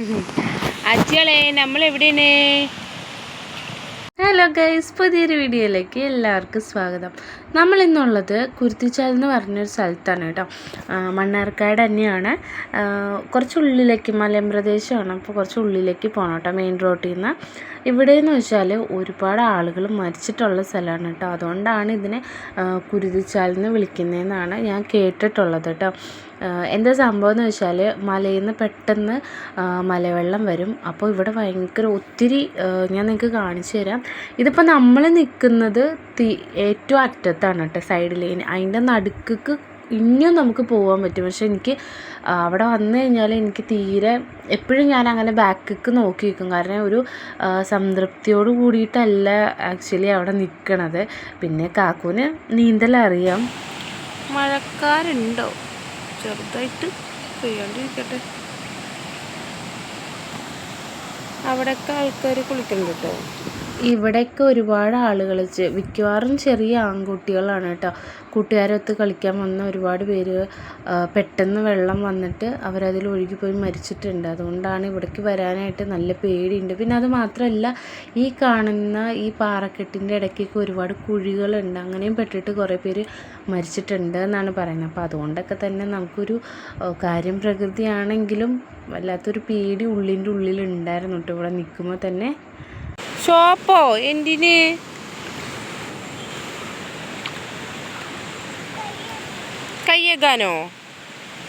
അച്ഛളെ നമ്മൾ എവിടെയാണ് hello guys പുതിയൊരു വീഡിയോയിലേക്ക് എല്ലാവർക്കും സ്വാഗതം. നമ്മൾ ഇന്നുള്ളത് കുരുത്തിച്ചാൽ എന്ന് പറഞ്ഞൊരു സ്ഥലത്താണ് കേട്ടോ. മണ്ണാർക്കാട് തന്നെയാണ്. കുറച്ച് ഉള്ളിലേക്ക് മലമ്പ്രദേശമാണ് അപ്പോൾ കുറച്ച് ഉള്ളിലേക്ക് പോകണം കേട്ടോ മെയിൻ റോഡിൽ നിന്ന് ഇവിടെ എന്ന് വെച്ചാൽ ഒരുപാട് ആളുകൾ മരിച്ചിട്ടുള്ള സ്ഥലമാണ് കേട്ടോ. അതുകൊണ്ടാണ് ഇതിനെ കുരുതിച്ചാൽ എന്ന് വിളിക്കുന്നതെന്നാണ് ഞാൻ കേട്ടിട്ടുള്ളത് കേട്ടോ. എന്താ സംഭവം എന്ന് വെച്ചാൽ മലയിൽ നിന്ന് പെട്ടെന്ന് മലവെള്ളം വരും. അപ്പോൾ ഇവിടെ ഭയങ്കര ഒത്തിരി ഞാൻ നിങ്ങൾക്ക് കാണിച്ചു തരാം. ഇതിപ്പോൾ നമ്മൾ നിൽക്കുന്നത് ഏറ്റവും അറ്റത്താണ് കേട്ടോ സൈഡിൽ അതിന്റെ നടുക്ക് ഇനിയും നമുക്ക് പോകാൻ പറ്റും. പക്ഷെ എനിക്ക് അവിടെ വന്നു കഴിഞ്ഞാൽ എനിക്ക് തീരെ എപ്പോഴും ഞാൻ അങ്ങനെ ബാക്കിക്ക് നോക്കി നിൽക്കും കാരണം ഒരു സംതൃപ്തിയോട് കൂടിയിട്ടല്ല ആക്ച്വലി അവിടെ നിൽക്കണത് പിന്നെ കാക്കൂന് നീന്തലറിയാം. മഴക്കാരുണ്ടോ? ചെറുതായിട്ട് പെയ്യാണ്ടിരിക്കട്ടെ. അവിടെയൊക്കെ ആൾക്കാർ കുളിക്കുന്നുണ്ട് കേട്ടോ ഇവിടെയൊക്കെ ഒരുപാട് ആളുകൾ മിക്കവാറും ചെറിയ ആൺകുട്ടികളാണ് കേട്ടോ. കൂട്ടുകാരൊത്ത് കളിക്കാൻ വന്ന ഒരുപാട് പേര് പെട്ടെന്ന് വെള്ളം വന്നിട്ട് അവരതിൽ ഒഴുകിപ്പോയി മരിച്ചിട്ടുണ്ട്. അതുകൊണ്ടാണ് ഇവിടേക്ക് വരാനായിട്ട് നല്ല പേടിയുണ്ട്. പിന്നെ അത് മാത്രമല്ല ഈ കാണുന്ന ഈ പാറക്കെട്ടിന്റെ ഇടയ്ക്കൊക്കെ ഒരുപാട് കുഴികളുണ്ട്. അങ്ങനെയും പെട്ടിട്ട് കുറേ പേര് മരിച്ചിട്ടുണ്ട് എന്നാണ് പറയുന്നത്. അപ്പോൾ അതുകൊണ്ടൊക്കെ തന്നെ നമുക്കൊരു കാര്യം പ്രകൃതിയാണെങ്കിലും വല്ലാത്തൊരു പേടി ഉള്ളിന്റെ ഉള്ളിലുണ്ടായിരുന്നു കേട്ടോ. ഇവിടെ നിൽക്കുമ്പോൾ തന്നെ ഷോപ്പോ എന്തിന് കയ്യേക്കാനോ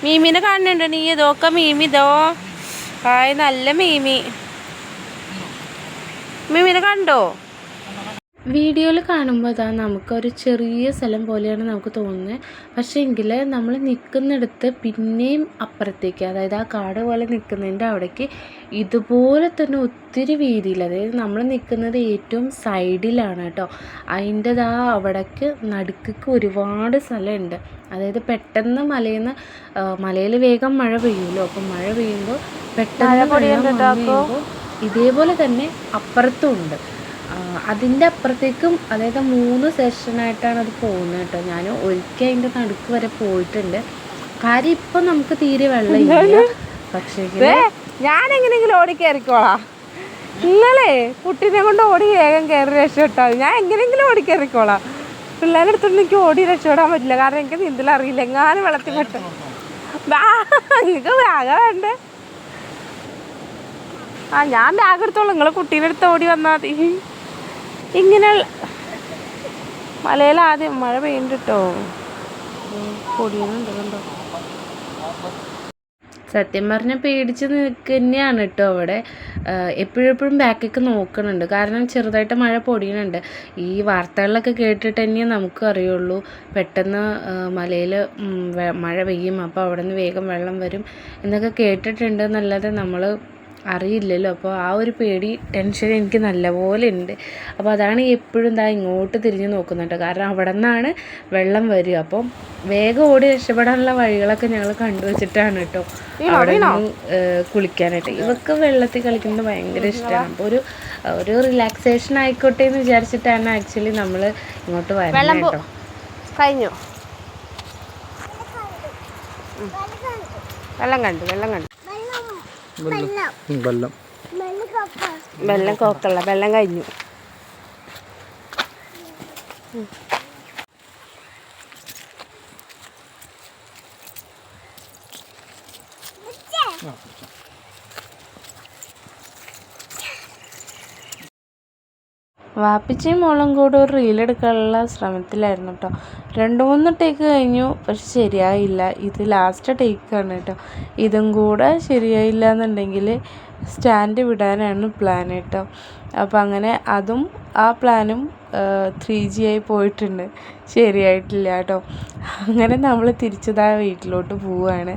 മീമിനെ കാണുന്നുണ്ടോ നീ ഇതൊക്കെ മീമി ഇതോ ആയ നല്ല മീമി മീമിനെ കണ്ടോ വീഡിയോയിൽ കാണുമ്പോൾ അതാ നമുക്കൊരു ചെറിയ സ്ഥലം പോലെയാണ് നമുക്ക് തോന്നുന്നത് പക്ഷേ എങ്കിൽ നമ്മൾ നിൽക്കുന്നിടത്ത് പിന്നെയും അപ്പുറത്തേക്ക് അതായത് ആ കാട് പോലെ നിൽക്കുന്നതിന്റെ അവിടേക്ക് ഇതുപോലെ തന്നെ ഒത്തിരി വീതിയിൽ അതായത് നമ്മൾ നിൽക്കുന്നത് ഏറ്റവും സൈഡിലാണ് കേട്ടോ. അതിന്റെ ആ അവിടേക്ക് നടുക്ക് ഒരുപാട് സ്ഥലമുണ്ട്. അതായത് പെട്ടെന്ന് മലയിൽ നിന്ന് മലയിൽ വേഗം മഴ പെയ്യുമല്ലോ. അപ്പം മഴ പെയ്യുമ്പോൾ പെട്ടെന്ന് ഇതേപോലെ തന്നെ അപ്പുറത്തും ഉണ്ട്. അതിന്റെ അപ്പുറത്തേക്കും അതായത് മൂന്ന് സെഷനായിട്ടാണ് അത് പോകുന്നത് കേട്ടോ. ഞാൻ ഒരിക്കൽ അതിന്റെ നടുക്ക് വരെ പോയിട്ടുണ്ട്. കാര്യം ഇപ്പം നമുക്ക് തീരെ വെള്ളമില്ല. പക്ഷേ ഞാൻ എങ്ങനെയെങ്കിലും ഓടി കയറിക്കോളാം ഇന്നലെ കുട്ടീനെ കൊണ്ട് ഓടി വേഗം കയറി രക്ഷപ്പെട്ടാൽ ഞാൻ എങ്ങനെയെങ്കിലും ഓടി കയറിക്കോളാം പിള്ളേരെ അടുത്തുനിന്ന് എനിക്ക് ഓടി രക്ഷപ്പെടാൻ പറ്റില്ല. കാരണം എനിക്ക് നീന്തൽ അറിയില്ല. എങ്ങാനും വെള്ളത്തിൽ പെട്ട്. നിങ്ങൾക്ക് ബാഗ് വേണ്ടേ? ആ ഞാൻ ബാഗ് എടുത്തോളൂ. നിങ്ങൾ കുട്ടീനെ അടുത്ത് ഓടി വന്നാൽ മതി. ഇങ്ങനെ മലയിൽ ആദ്യം മഴ പെയ്യുന്നുണ്ട് കേട്ടോ പൊടിയുന്നുണ്ട് കണ്ടോ? സത്യം പറഞ്ഞാൽ പേടിച്ച് നിൽക്കുക കേട്ടോ അവിടെ. എപ്പോഴും എപ്പോഴും ബാക്കൊക്കെ നോക്കുന്നുണ്ട് കാരണം ചെറുതായിട്ട് മഴ പൊടിയുന്നുണ്ട്. ഈ വാർത്തകളിലൊക്കെ കേട്ടിട്ട് തന്നെ നമുക്ക് അറിയുള്ളൂ. പെട്ടെന്ന് മലയിൽ മഴ പെയ്യും. അപ്പോൾ അവിടെ നിന്ന് വേഗം വെള്ളം വരും എന്നൊക്കെ കേട്ടിട്ടുണ്ട്. എന്നല്ലാതെ നമ്മൾ അറിയില്ലല്ലോ. അപ്പോൾ ആ ഒരു പേടി ടെൻഷൻ എനിക്ക് നല്ലപോലെ ഉണ്ട്. അപ്പോൾ അതാണ് എപ്പോഴും എന്താ ഇങ്ങോട്ട് തിരിഞ്ഞ് നോക്കുന്നത് കേട്ടോ. കാരണം അവിടെ നിന്നാണ് വെള്ളം വരിക. അപ്പം വേഗം ഓടി രക്ഷപ്പെടാനുള്ള വഴികളൊക്കെ ഞങ്ങൾ കണ്ടുവച്ചിട്ടാണ് കേട്ടോ. അവിടെ നിന്ന് കുളിക്കാനായിട്ട്. ഇവർക്ക് വെള്ളത്തിൽ കളിക്കുന്നത് ഭയങ്കര ഇഷ്ടമാണ്. അപ്പോൾ ഒരു ഒരു റിലാക്സേഷൻ ആയിക്കോട്ടെ എന്ന് വിചാരിച്ചിട്ടാണ് ആക്ച്വലി നമ്മൾ ഇങ്ങോട്ട് വരുന്നത് കേട്ടോ. കഴിഞ്ഞു. വെള്ളം കണ്ടു വെള്ളം കണ്ടു. വെള്ളം. വെള്ളം. കോക്കല്ല വെള്ളം കഴിഞ്ഞു. ഉം. വാപ്പിച്ചയും മോളും കൂടെ ഒരു റീലെടുക്കാനുള്ള ശ്രമത്തിലായിരുന്നു കേട്ടോ രണ്ട് മൂന്ന് ടേക്ക് കഴിഞ്ഞു പക്ഷെ ശരിയായില്ല. ഇത് ലാസ്റ്റ് ടേക്കാണ് കേട്ടോ ഇതും കൂടെ ശരിയായില്ല എന്നുണ്ടെങ്കിൽ സ്റ്റാൻഡ് വിടാനാണ് പ്ലാൻ കേട്ടോ അപ്പം അങ്ങനെ അതും ആ പ്ലാനും ത്രീ ജി ആയി പോയിട്ടുണ്ട്. ശരിയായിട്ടില്ല കേട്ടോ അങ്ങനെ നമ്മൾ തിരിച്ചതാ വീട്ടിലോട്ട് പോവുകയാണ്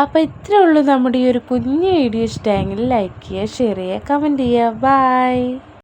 അപ്പോൾ ഇത്രേ ഉള്ളൂ നമ്മുടെ ഈ ഒരു കുഞ്ഞു വീഡിയോ. ഇഷ്ടമെങ്കിൽ ലൈക്ക് ചെയ്യുക ഷെയർ ചെയ്യുക കമന്റ് ചെയ്യുക. ബൈ